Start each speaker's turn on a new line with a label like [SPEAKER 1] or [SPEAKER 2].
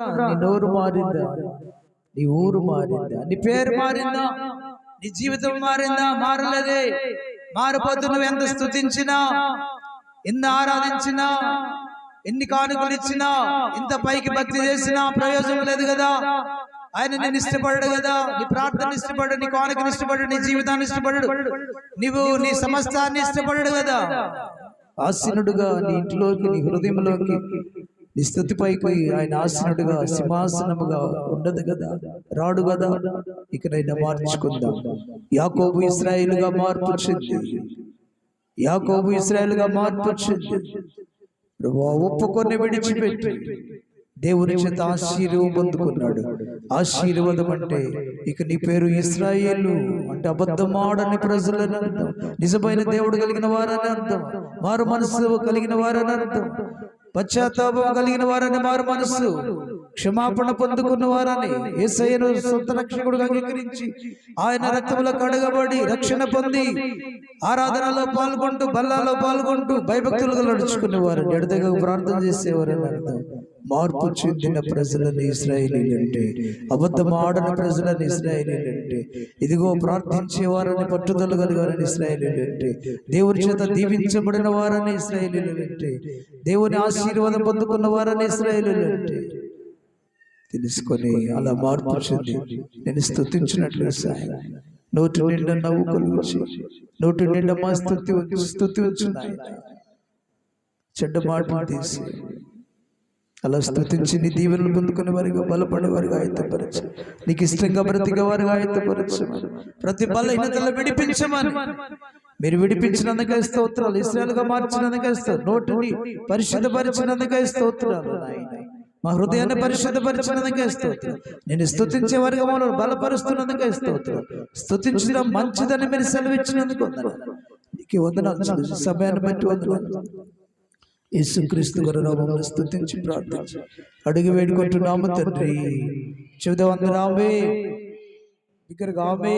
[SPEAKER 1] నీ నోరు మారిందా? నీ ఊరు మారిందా? నీ పేరు మారిందా? నీ జీవితం మారిందా? మారలేదే. మారిపోతు నువ్వు ఎంత స్థుతించినా ఎన్ని ఆరాధించినా ఎన్ని కానుకలు ఇచ్చినా ఇంత పైకి భక్తి చేసినా ప్రయోజనం లేదు కదా. ఆయన నేను ఇష్టపడడు కదా. నీ ప్రార్థన ఇష్టపడు నీ కానుకని ఇష్టపడు నీ జీవితాన్ని ఇష్టపడడు. నీవు నీ సమస్తాన్ని ఇష్టపడడు కదా. ఆసీనుడుగా నీ ఇంట్లోకి నీ హృదయంలోకి నీ స్థుతిపైకి ఆయన ఆసనుడుగా సింహాసనముగా ఉండదు కదా రాడు కదా? ఇకనైనా మార్చుకుందాం. యాకోబు ఇస్రాయేలుగా మార్పు వచ్చింది యాకోబు ఇస్రాయేలుగా మార్పు వచ్చింది ఒప్పుకొని విడిచిపెట్టి. దేవుని చేత ఆశీర్వాదం పొందుకున్నాడు. ఆశీర్వాదం అంటే ఇక నీ పేరు ఇస్రాయేలు అంటే అబద్ధమాడని ప్రజలని అర్థం. నిజమైన దేవుడు కలిగిన వారని అర్థం. మారు మనసు కలిగిన వారని అర్థం. పశ్చాత్తాపం కలిగిన వారని మారు మనస్సు. క్షమాపణ పొందుకున్న వారని ఏసయ్యను సొంత రక్షకుడుగా అంగీకరించి ఆయన రక్తములో కడగబడి రక్షణ పొంది ఆరాధనలో పాల్గొంటూ బల్లాలో పాల్గొంటూ భయభక్తులుగా నడుచుకునే వారని ఎడతగా ప్రార్థన చేసేవారని అర్థం. మార్పు చెందిన ప్రజలని ఇస్రాయేలీలు అంటే అబద్ధం ఆడని ప్రజలని ఇస్రాయేలీలు అంటే ఇదిగో ప్రార్థించేవారని పట్టుదల కలిగారని ఇస్రాయేలీలు అంటే దేవుని చేత దీవించబడిన వారని ఇస్రాయేలీలు అంటే దేవుని ఆశీర్వాదం పొందుకున్న వారని ఇస్రాయేలీలు అంటే తెలుసుకొని అలా మార్పు చెంది నేను స్తుతించినట్లు సాయం. నోటి నిండా నవ్వు కలిగించి నోటి నిండా మా స్థుతి స్థుతి ఉంచు చెడ్డ మాటలు తీసి అలా స్తుతించి నీ దీవెనలు పొందుకునే వారిగా బలపడే వారిగా ఆయత్తపరచు నీకు ఇష్టంగా బ్రతికే వారిగా ఆయత్తపరచు ప్రతి బలహీనతలో విడిపించమని. మీరు విడిపించినందుకే స్తోత్రాలు ఇస్రాయల్గా మార్చినందుకే స్తోత్రం నోటిని పరిశుద్ధపరిచినందుకే స్తోత్రాలు మా హృదయాన్ని పరిశుద్ధపరిచినందుకే స్తోత్రం నేను స్తుతించే వారిగా మమ్మల్ని బలపరుస్తున్నందుకే స్తోత్రం స్తుతించడం మంచిదని మీరు సెలవిచ్చినందుకు నీకు వందనాలు. సమయాన్ని బట్టి వందనాలు. యేసుక్రీస్తు గారు నామమును స్తుతించి ప్రార్థించి అడిగి వేడుకుంటున్నాము తండ్రి. చెబుదా వందనామే దగ్గరగా ఆమె